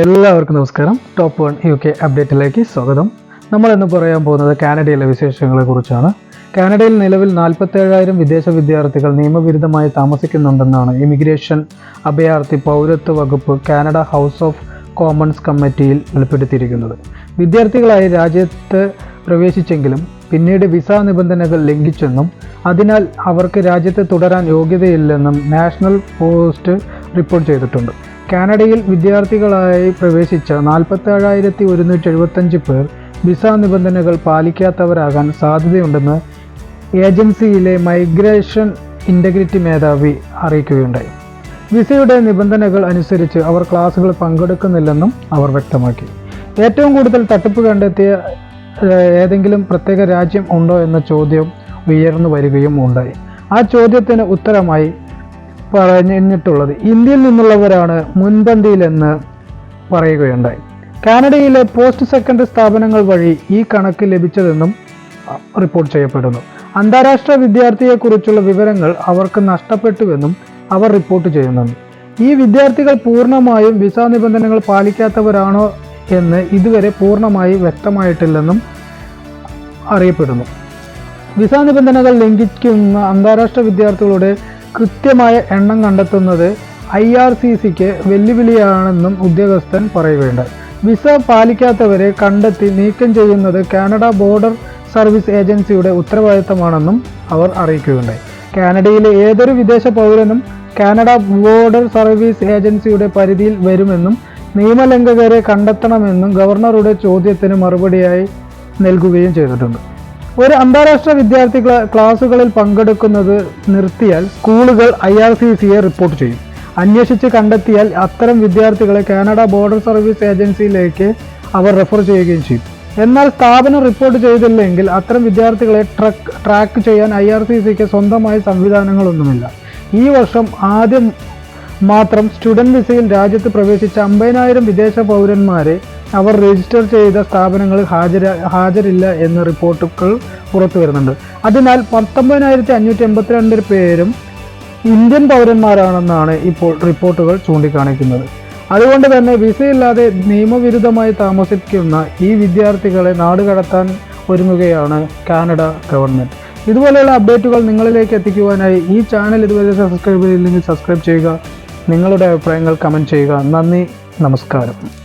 എല്ലാവർക്കും നമസ്കാരം. Top one U K അപ്ഡേറ്റിലേക്ക് സ്വാഗതം. നമ്മൾ ഇന്ന് പറയാൻ പോകുന്നത് കാനഡയിലെ വിശേഷങ്ങളെ കുറിച്ചാണ്. കാനഡയിൽ നിലവിൽ നാൽപ്പത്തേഴായിരം വിദേശ വിദ്യാർത്ഥികൾ നിയമവിരുദ്ധമായി താമസിക്കുന്നുണ്ടെന്നാണ് ഇമിഗ്രേഷൻ അഭയാർത്ഥി പൗരത്വ വകുപ്പ് കാനഡ ഹൗസ് ഓഫ് കോമൺസ് കമ്മിറ്റിയിൽ വെളിപ്പെടുത്തിയിരിക്കുന്നത്. വിദ്യാർത്ഥികളായി രാജ്യത്ത് പ്രവേശിച്ചെങ്കിലും പിന്നീട് വിസ നിബന്ധനകൾ ലംഘിച്ചെന്നും അതിനാൽ അവർക്ക് രാജ്യത്ത് തുടരാൻ യോഗ്യതയില്ലെന്നും നാഷണൽ പോസ്റ്റ് റിപ്പോർട്ട് ചെയ്തിട്ടുണ്ട്. കാനഡയിൽ വിദ്യാർത്ഥികളായി പ്രവേശിച്ച നാൽപ്പത്തേഴായിരത്തി ഒരുന്നൂറ്റി എഴുപത്തഞ്ച് പേർ വിസ നിബന്ധനകൾ പാലിക്കാത്തവരാകാൻ സാധ്യതയുണ്ടെന്ന് ഏജൻസിയിലെ മൈഗ്രേഷൻ ഇന്റഗ്രിറ്റി മേധാവി അറിയിക്കുകയുണ്ടായി. വിസയുടെ നിബന്ധനകൾ അനുസരിച്ച് അവർ ക്ലാസുകൾ പങ്കെടുക്കുന്നില്ലെന്നും അവർ വ്യക്തമാക്കി. ഏറ്റവും കൂടുതൽ തട്ടിപ്പ് കണ്ടെത്തിയ ഏതെങ്കിലും പ്രത്യേക രാജ്യം ഉണ്ടോ എന്ന ചോദ്യം ഉയർന്നു വരികയും ഉണ്ടായി. ആ ചോദ്യത്തിന് ഉത്തരമായി പറഞ്ഞിട്ടുള്ളത്. ഇന്ത്യയിൽ നിന്നുള്ളവരാണ് മുൻപന്തിയിലെന്ന് പറയുകയുണ്ടായി. കാനഡയിലെ പോസ്റ്റ് സെക്കൻഡറി സ്ഥാപനങ്ങൾ വഴി ഈ കണക്ക് ലഭിച്ചതെന്നും റിപ്പോർട്ട് ചെയ്യപ്പെടുന്നു. അന്താരാഷ്ട്ര വിദ്യാർത്ഥിയെക്കുറിച്ചുള്ള വിവരങ്ങൾ അവർക്ക് നഷ്ടപ്പെട്ടുവെന്നും അവർ റിപ്പോർട്ട് ചെയ്യുന്നുണ്ട്. ഈ വിദ്യാർത്ഥികൾ പൂർണമായും വിസ നിബന്ധനകൾ പാലിക്കാത്തവരാണോ എന്ന് ഇതുവരെ പൂർണമായി വ്യക്തമായിട്ടില്ലെന്നും അറിയപ്പെടുന്നു. വിസ നിബന്ധനകൾ ലംഘിക്കുന്ന അന്താരാഷ്ട്ര വിദ്യാർത്ഥികളുടെ കൃത്യമായ എണ്ണം കണ്ടെത്തുന്നത് ഐ ആർ സി സിക്ക് വെല്ലുവിളിയാണെന്നും ഉദ്യോഗസ്ഥൻ പറയുകയുണ്ട്. വിസ പാലിക്കാത്തവരെ കണ്ടെത്തി നീക്കം ചെയ്യുന്നത് കാനഡ ബോർഡർ സർവീസ് ഏജൻസിയുടെ ഉത്തരവാദിത്തമാണെന്നും അവർ അറിയിക്കുകയുണ്ടായി കാനഡയിലെ ഏതൊരു വിദേശ പൗരനും കാനഡ ബോർഡർ സർവീസ് ഏജൻസിയുടെ പരിധിയിൽ വരുമെന്നും നിയമലംഘകരെ കണ്ടെത്തണമെന്നും ഗവർണറുടെ ചോദ്യത്തിന് മറുപടിയായി നൽകുകയും ചെയ്തിട്ടുണ്ട്. ഒരു അന്താരാഷ്ട്ര വിദ്യാർത്ഥി ക്ലാ- ക്ലാസുകളിൽ പങ്കെടുക്കുന്നത് നിർത്തിയാൽ സ്കൂളുകൾ ഐ ആർ സി സിയെ റിപ്പോർട്ട് ചെയ്യും. അന്വേഷിച്ച് കണ്ടെത്തിയാൽ അത്തരം വിദ്യാർത്ഥികളെ കാനഡ ബോർഡർ സർവീസ് ഏജൻസിയിലേക്ക് അവർ റെഫർ ചെയ്യുകയും ചെയ്യും. എന്നാൽ സ്ഥാപനം റിപ്പോർട്ട് ചെയ്തില്ലെങ്കിൽ അത്തരം വിദ്യാർത്ഥികളെ ട്രക്ക് ട്രാക്ക് ചെയ്യാൻ ഐ ആർ സി സിക്ക് സ്വന്തമായ സംവിധാനങ്ങളൊന്നുമില്ല. ഈ വർഷം ആദ്യം മാത്രം സ്റ്റുഡന്റ് വിസയിൽ രാജ്യത്ത് പ്രവേശിച്ച അമ്പതിനായിരം വിദേശ പൗരന്മാരെ അവർ രജിസ്റ്റർ ചെയ്ത സ്ഥാപനങ്ങളിൽ ഹാജര ഹാജരില്ല എന്ന റിപ്പോർട്ടുകൾ പുറത്തു വരുന്നുണ്ട്. അതിനാൽ പത്തൊമ്പതിനായിരത്തി അഞ്ഞൂറ്റി എൺപത്തിരണ്ട് പേരും ഇന്ത്യൻ പൗരന്മാരാണെന്നാണ് ഇപ്പോൾ റിപ്പോർട്ടുകൾ ചൂണ്ടിക്കാണിക്കുന്നത്. അതുകൊണ്ട് തന്നെ വിസയില്ലാതെ നിയമവിരുദ്ധമായി താമസിക്കുന്ന ഈ വിദ്യാർത്ഥികളെ നാടുകടത്താൻ ഒരുങ്ങുകയാണ് കാനഡ ഗവൺമെന്റ് ഇതുപോലെയുള്ള അപ്ഡേറ്റുകൾ നിങ്ങളിലേക്ക് എത്തിക്കുവാനായി ഈ ചാനൽ ഇതുവരെ സബ്സ്ക്രൈബ് ചെയ്തില്ലെങ്കിൽ സബ്സ്ക്രൈബ് ചെയ്യുക. നിങ്ങളുടെ അഭിപ്രായങ്ങൾ കമന്റ് ചെയ്യുക. നന്ദി. നമസ്കാരം.